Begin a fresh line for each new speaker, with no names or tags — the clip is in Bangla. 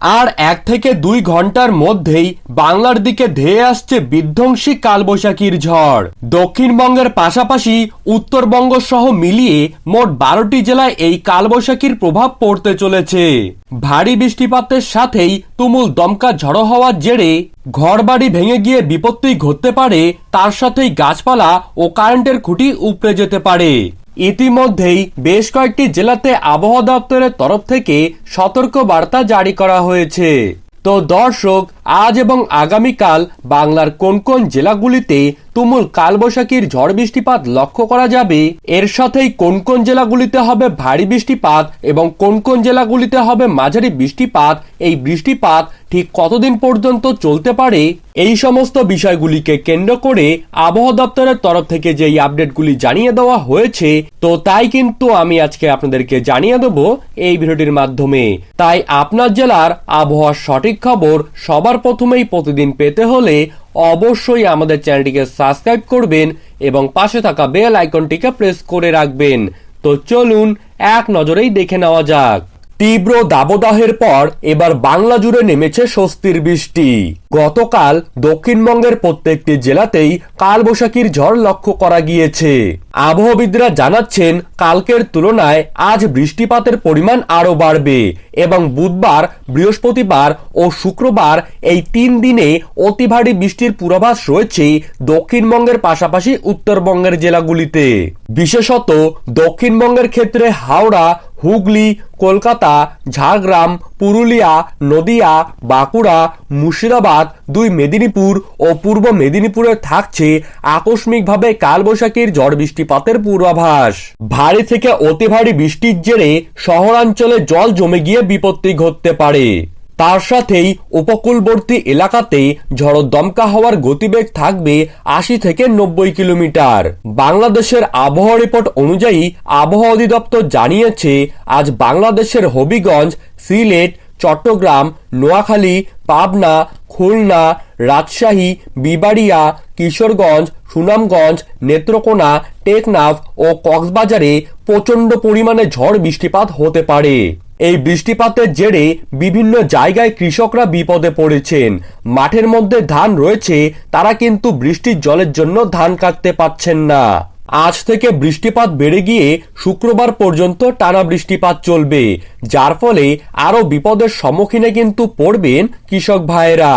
আর এক থেকে দুই ঘণ্টার মধ্যেই বাংলার দিকে ধেয়ে আসছে বিধ্বংসী কালবৈশাখীর ঝড়। দক্ষিণবঙ্গের পাশাপাশি উত্তরবঙ্গ সহ মিলিয়ে মোট বারোটি জেলায় এই কালবৈশাখীর প্রভাব পড়তে চলেছে। ভারী বৃষ্টিপাতের সাথেই তুমুল দমকা ঝড়ো হওয়ার জেরে ঘরবাড়ি ভেঙে গিয়ে বিপত্তি ঘটতে পারে, তার সাথেই গাছপালা ও কারেন্টের খুঁটি উপড়ে যেতে পারে। ইতিমধ্যেই বেশ কয়েকটি জেলাতে আবহাওয়া দপ্তরের তরফ থেকে সতর্ক বার্তা জারি করা হয়েছে। তো দর্শক, আজ এবং আগামীকাল বাংলার কোন কোন জেলাগুলিতে তুমুল কালবৈশাখীর ঝড় বৃষ্টিপাত লক্ষ্য করা যাবে। এর সাথেই কোন কোন জেলাগুলিতে হবে ভারী বৃষ্টিপাত এবং কোন কোন জেলাগুলিতে হবে মাঝারি বৃষ্টিপাত, এই বৃষ্টিপাত ঠিক কতদিন পর্যন্ত চলতে পারে? এই সমস্ত বিষয়গুলিকে কেন্দ্র করে আবহাওয়া দপ্তরের তরফ থেকে যেই আপডেটগুলি জানিয়ে দেওয়া হয়েছে, তো তাই কিন্তু আমি আজকে আপনাদেরকে জানিয়ে দেব এই ভিডিওটির মাধ্যমে। তাই আপনার জেলার আবহাওয়ার সঠিক খবর সবার প্রথমেই প্রতিদিন পেতে হলে অবশ্যই আমাদের চ্যানেলটিকে সাবস্ক্রাইব করবেন এবং পাশে থাকা বেল আইকনটিকে প্রেস করে রাখবেন। তো চলুন, এক নজরেই দেখে নেওয়া যাক। তীব্র দাবদাহের পর এবার বাংলা জুড়ে নেমেছে স্বস্তির বৃষ্টি। গতকাল দক্ষিণবঙ্গের প্রত্যেকটি জেলাতেই কালবৈশাখীর ঝড় লক্ষ্য করা গিয়েছে। আবহাওয়াবিদরা জানাচ্ছেন, কালকের তুলনায় আজ বৃষ্টিপাতের পরিমাণ আরও বাড়বে এবং বুধবার, বৃহস্পতিবার ও শুক্রবার এই তিন দিনে অতি ভারী বৃষ্টির পূর্বাভাস রয়েছে দক্ষিণবঙ্গের পাশাপাশি উত্তরবঙ্গের জেলাগুলিতে। বিশেষত দক্ষিণবঙ্গের ক্ষেত্রে হাওড়া হুগলি, কলকাতা, ঝাড়গ্রাম, পুরুলিয়া, নদিয়া, বাঁকুড়া, মুর্শিদাবাদ, দুই মেদিনীপুর ও পূর্ব মেদিনীপুরে থাকছে আকস্মিকভাবে কালবৈশাখীর ঝড় বৃষ্টিপাতের পূর্বাভাস। ভারী থেকে অতি ভারী বৃষ্টির জেরে শহরাঞ্চলে জল জমে গিয়ে বিপত্তি ঘটতে পারে। তার সাথেই উপকূলবর্তী এলাকাতে ঝড়ো দমকা হওয়ার গতিবেগ থাকবে আশি থেকে নব্বই কিলোমিটার। বাংলাদেশের আবহাওয়া রিপোর্ট অনুযায়ী আবহাওয়া অধিদপ্তর জানিয়েছে, আজ বাংলাদেশের হবিগঞ্জ, সিলেট, চট্টগ্রাম, নোয়াখালী, পাবনা, খুলনা, রাজশাহী, বিবাড়িয়া, কিশোরগঞ্জ, সুনামগঞ্জ, নেত্রকোনা, টেকনাফ ও কক্সবাজারে প্রচণ্ড পরিমাণে ঝড় বৃষ্টিপাত হতে পারে। এই বৃষ্টিপাতের জেরে বিভিন্ন জায়গায় কৃষকরা বিপদে পড়েছেন। মাঠের মধ্যে ধান রয়েছে, তারা কিন্তু বৃষ্টির জলের জন্য ধান কাটতে পাচ্ছেন না। আজ থেকে বৃষ্টিপাত বেড়ে গিয়ে শুক্রবার পর্যন্ত টানা বৃষ্টিপাত চলবে, যার ফলে আরও বিপদের সম্মুখীনে কিন্তু পড়বেন কৃষক ভাইয়েরা।